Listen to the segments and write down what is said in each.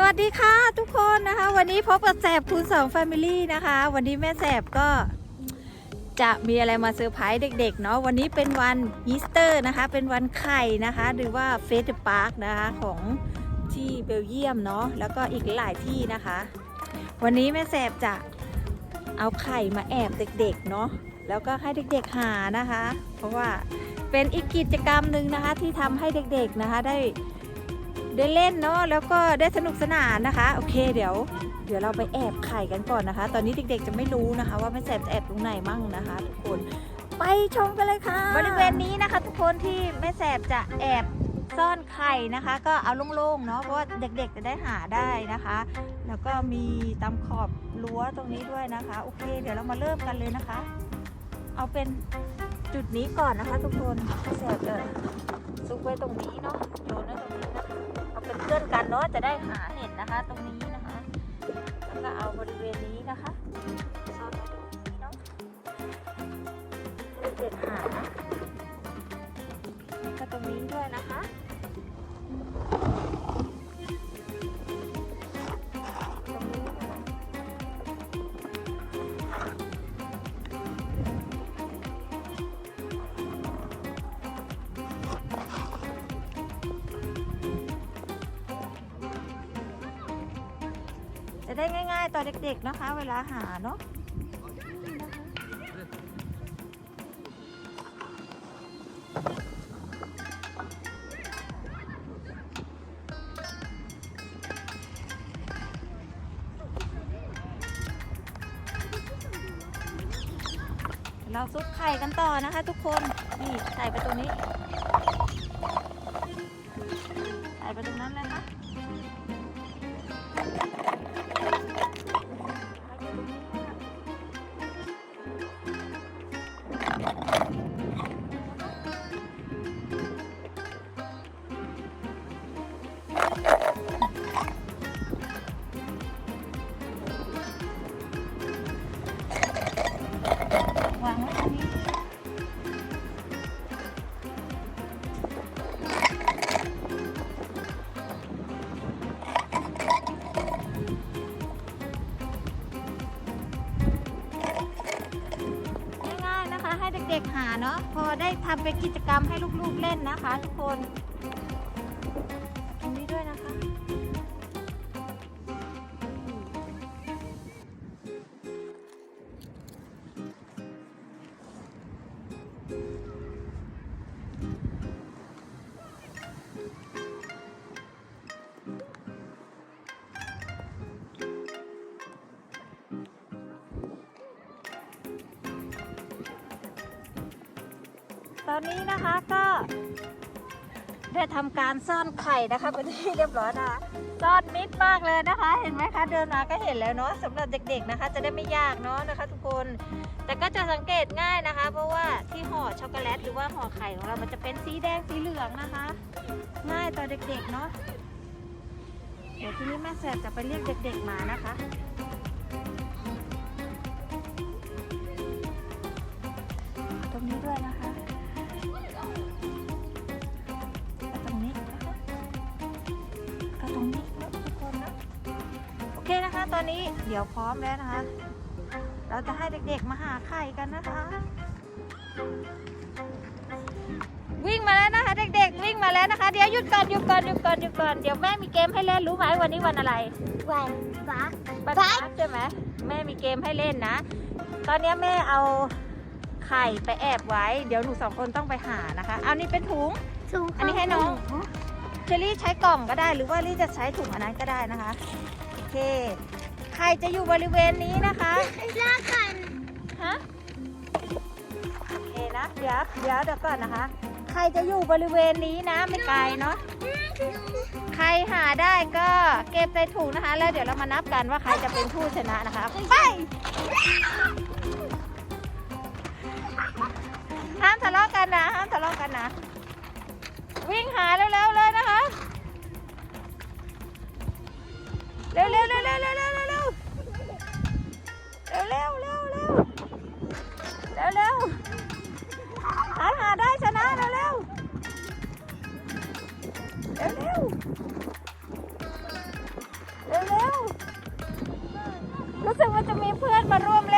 สวัสดีค่ะทุกคนนะคะ วันนี้พบกับแสบคูณสองแฟมิลี่นะคะ วันนี้แม่แสบก็จะมีอะไรมาเซอร์ไพรส์เด็กๆเนาะวันนี้เป็นวันอีสเตอร์นะคะ เป็นวันไข่นะคะ หรือว่าเฟสต์พาร์คนะคะของที่เบลเยียมเนาะแล้วก็อีกหลายที่นะคะ วันนี้แม่แสบจะเอาไข่มาแอบเด็กๆเนาะแล้วก็ให้เด็กๆหานะคะ เพราะว่าเป็นอีกกิจกรรมหนึ่งนะคะที่ทำให้เด็กๆนะคะได้ ได้เล่นเนาะแล้วก็ได้สนุกสนานนะคะ โอเคเดี๋ยว เดี๋ยวเราไปแอบไข่กันก่อนนะคะ ตอนนี้เด็กๆจะไม่รู้นะคะ ว่าแม่แสบจะแอบตรงไหนมั่งนะคะ ทุกคนไปชมกันเลยค่ะ บริเวณนี้นะคะ ทุกคนที่แม่แสบจะแอบซ่อนไข่นะคะ ก็เอาโล่งๆเนาะเพราะว่าเด็กๆจะได้หาได้นะคะ แล้วก็มีตามขอบรั้วตรงนี้ด้วยนะคะโอเค เดี๋ยวเรามาเริ่มกันเลยนะคะ เอาเป็นจุดนี้ก่อนนะคะ ทุกคนแม่แสบเออซุกไว้ตรงนี้เนาะโยนไว้ตรงนี้ เป็นเพื่อนกันเนาะจะได้หาเห็ดนะคะ ตรงนี้นะคะ แล้วก็เอาบริเวณนี้นะคะ ได้ง่าย ๆต่อเด็ก ๆนะคะ เวลาหาเนาะเราซุปไข่กันต่อนะคะ ทุกคน นี่ใส่ไปตรงนี้ ใส่ไปตรงนั้นเลยนะ ด็กหาเนาะพอได้ทำเป็นกิจกรรมให้ลูกๆเล่นนะคะ ทุกคน อนนี้นะคะก็ได้ทำการซ่อนไข่นะคะเป็นที่เรียบร้อยนะคะซ่อนมิดมากเลยนะคะ เห็นไหมคะเดินมาก็เห็นแล้วเนาะสำหรับเด็ก ๆนะคะ จะได้ไม่ยากเนาะนะคะ ทุกคน แต่ก็จะสังเกตง่ายนะคะ เพราะว่าที่ห่อช็อกโกแลตหรือว่าห่อไข่ของเรา มันจะเป็นสีแดงสีเหลืองนะคะ ง่ายต่อเด็กๆเนาะเดี๋ยวทีนี้แม่แสบจะไปเรียกเด็ก ๆมานะคะ นะคะ ตอนนี้เดี๋ยวพร้อมแล้วนะคะ เราจะให้เด็กๆมาหาไข่กันนะคะ วิ่งมาแล้วนะคะ เด็ก ๆ วิ่งมาแล้วนะคะ เดี๋ยวหยุดก่อนหยุดก่อนหยุดก่อนหยุดก่อนเดี๋ยวแม่มีเกมให้เล่นรู้ไหมวันนี้วันอะไร วันฟักบัตรพักใช่ไหมแม่มีเกมให้เล่นนะ ตอนนี้แม่เอาไข่ไปแอบไว้ เดี๋ยวหนูสองคนต้องไปหานะคะ เอานี่เป็นถุง ถุงอันนี้ให้น้องเชอรี่ใช้กล่องก็ได้ หรือว่ารี่จะใช้ถุงอันนั้นก็ได้นะคะ โอเคไข่จะอยู่บริเวณนี้นะคะลากกันฮะโอเคนะเดี๋ยวเดี๋ยวเดี๋ยวก่อนนะคะไข่จะอยู่บริเวณนี้นะไม่ไกลเนาะใครหาได้ก็เก็บใส่ถุงนะคะ แล้วเดี๋ยวเรามานับกันว่าใครจะเป็นผู้ชนะนะคะ ไปห้ามทะเลาะกันนะห้ามทะเลาะกันนะ วิ่งหาเร็วๆ เร็วเร็วเร็วเร็วเร็วเร็วเร็วเร็วเร็วเร็วเร็วเร็วหาหาได้ชนะเร็วเร็วเร็วเร็วรู้สึกว่าจะมีเพื่อนมาร่วมเล่น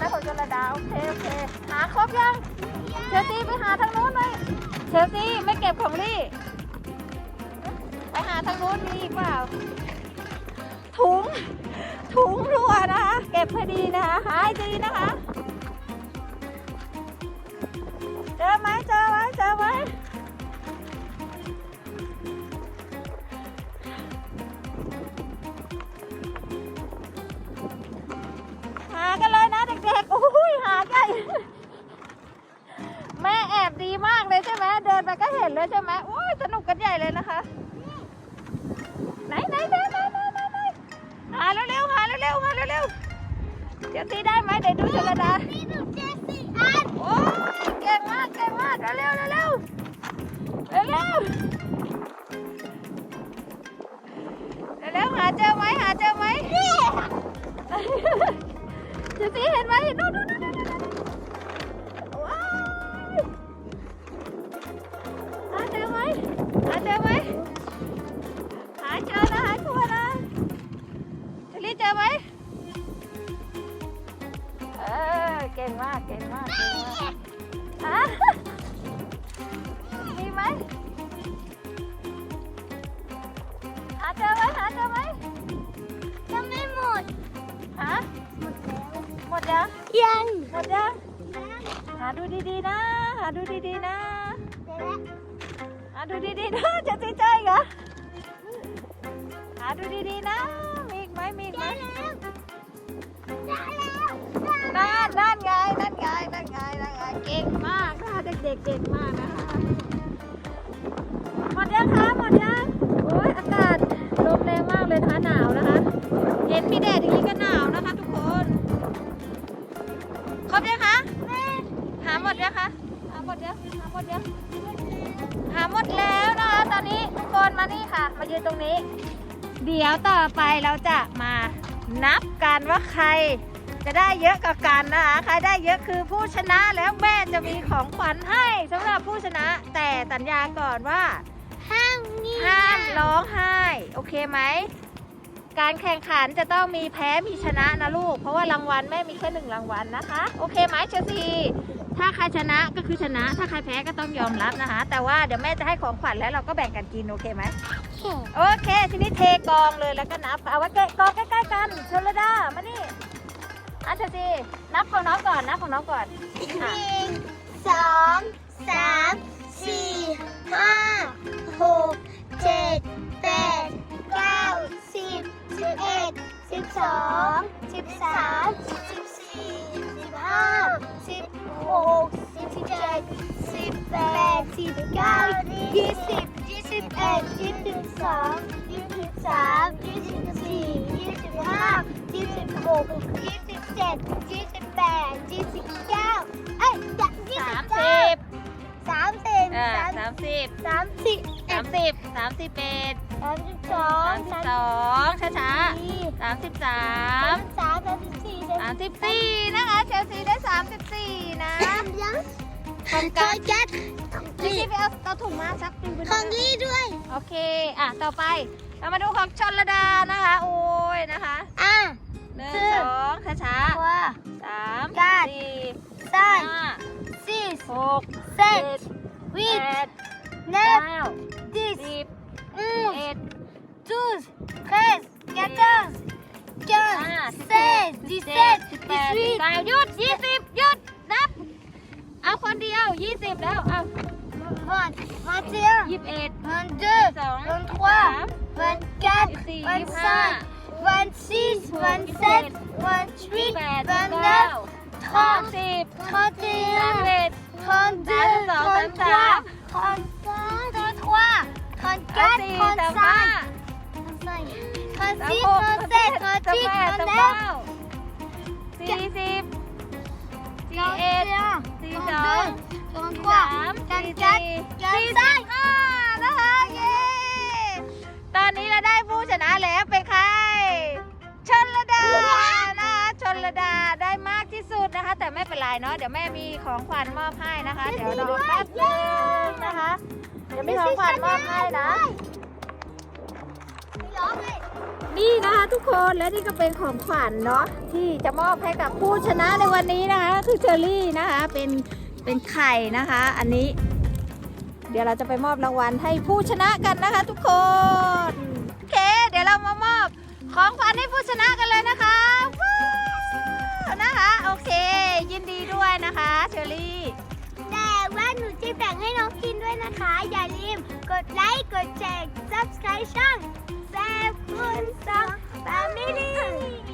นะคนของชลดานะดาโอเคโอเคหาครบยังเชลซีไปหาทางนู้นเลยเชลซีไม่เก็บของลี่ไปหาทางนู้นมีอีกเปล่า ถุงถุงรั่วนะคะเก็บให้ดีนะคะหายดีนะคะ นไปก็เห็นเลยใช่ไหมโอ้ยสนุกกันใหญ่เลยนะคะ ไหนไหนไหนไหนไหนไหนไหนหาเร็วๆหาเร็วๆหาเร็วๆเดี๋ยวตีได้ไหมเดี๋ยวดูชลดานี่หนูเจสซี่อันโอ้ยเก่งมากเก่งมากเร็วเร็วเร็วเร็วเร็วเร็วเร็วหาเจอไหมหาเจอไหมเจะสีเห็นไหมดูดูดู หมดแล้วหมดยังยังหมดยัง หาดูดีๆนะ หาดูดีๆนะเดี๋ยวแล้วหาดูดีๆนะ จะตีใจเหรอ หาดูดีๆนะ มีอีกไหมมีอีกไหมได้แล้วนั่นนั่นไง นั่นไง นั่นไง นั่นไง เก่งมากนะคะเด็กๆเก่งมากนะคะหมดยังคะหมดยังโอ้ยอากาศลมแรงมากเลยนะคะหนาวนะคะ เห็นมีแดดอย่างนี้ก็ ดยังคะหาหมดยังหาหมดยังหาหมดแล้วนะคะตอนนี้ทุกคนมานี่ค่ะ มายืนตรงนี้ เดี๋ยวต่อไปเราจะมานับกันว่าใครจะได้เยอะกว่ากันนะคะ ใครได้เยอะคือผู้ชนะแล้วแม่จะมีของขวัญให้สำหรับผู้ชนะ แต่สัญญาก่อนว่า ห้ามนี่ห้ามร้องไห้ โอเคไหม การแข่งขันจะต้องมีแพ้มีชนะนะลูก เพราะว่ารางวัลแม่มีแค่หนึ่งรางวัลนะคะ โอเคไหมเชลซี ถ้าใครชนะก็คือชนะ ถ้าใครแพ้ก็ต้องยอมรับนะคะ แต่ว่าเดี๋ยวแม่จะให้ของขวัญแล้วเราก็แบ่งกันกินโอเคไหมแข่โอเค ทีนี้เทกองเลยแล้วก็นับ เอาไว้ใกล้กองใกล้ๆกันชลดา มานี่อันเธอจีนับของน้องก่อนนับของน้องก่อนหอะนึ่งสองสาม สิบเก้ายี่สิบยี่สิบเอ็ดยี่สิบสองยี่สิบสามยี่สิบสี่ยี่สิบห้ายี่สิบหกยี่สิบเจ็ดยี่สิบแปดยี่สิบเก้าเอ้ยยี่สาสิมบเก้าสิบสามสิบอ่าสามสามสิบสามสิบสามสิบสามสิบเอ็ดสามสิบสองสามสิบสองช้าสี่ๆสามสิบสาสามมสามสามสิบสี่สามสิบสี่นะคะเชลซีได้สามสิบสี่นะ ยังของกกันจัด เชลซีไปเอาเอาถุงมาสักถุงไปของลี่ด้วย โอเค อะ ต่อไป เรามาดูของชนระดานะคะ โอ้ยนะคะอะ หนึ่งคือสองช้าว่าๆสามกัดสี่สาห้ามสี่หกเจ็ดเจ็ดวิแปดดเนเก้าฟดิสสิบอืสิมบเอ็ดจูสเทสแกเจอร์เจอร์ห้าเซสดิเซเจ็สดสิบดิแปดสสิวีบเก้าหยุดยี่สิบหยุดนับ เอาคนเดียวยี่สิบแล้ว เอา วันมาเจียยี่สิบเอ็ดวันเ deux สองวัน trois สามวัน quatre สี่วันยี่สิบห้า cinq วัน six วัน sept วันยี่สิ huit บแปดวัสินบเก้า neuf สามสิบ trente et สาม un เอ็ด trente-deux, Trente-trois, trente-trois, trente-trois, สาม trente-quatre, สี่สามห้า trente-cinq, สาม trente-six, หกสาม trente-sept, แปดสาม trente-neuf, เก้าสี่สิบสี่เอ็ดสี่สอง trente-trois, สาม trente-quatre, สี่สี่สิบห้านะคะเย้ตอนนี้เราได้ผู้ชนะแล้วเป็นใคร ชนระดานะคะชนระดาได้มากที่สุดนะคะ แต่ไม่เป็นไรเนาะเดี๋ยวแม่มีของขวัญมอบให้นะคะ เดี๋ยวรอแป๊บนึงนะคะ เดี๋ยวมีของขวัญมอบให้นะนี่นะคะทุกคนและนี่ก็เป็นของขวัญเนาะที่จะมอบให้กับผู้ชนะในวันนี้นะคะ คือเชอรี่นะคะเป็น เป็นไข่นะคะ อันนี้ เดี๋ยวเราจะไปมอบรางวัลให้ผู้ชนะกันนะคะ ทุกคนโอเค เดี๋ยวเรามามอบของขวัญให้ผู้ชนะกันเลยนะคะนะคะ โอเค ยินดีด้วยนะคะเชอรี่แต่ว่าหนูจะแบ่งให้น้องกินด้วยนะคะ อย่าลืมกดไลค์กดแชร์ subscribe ช่องแซมคุณสองแฟมิลี่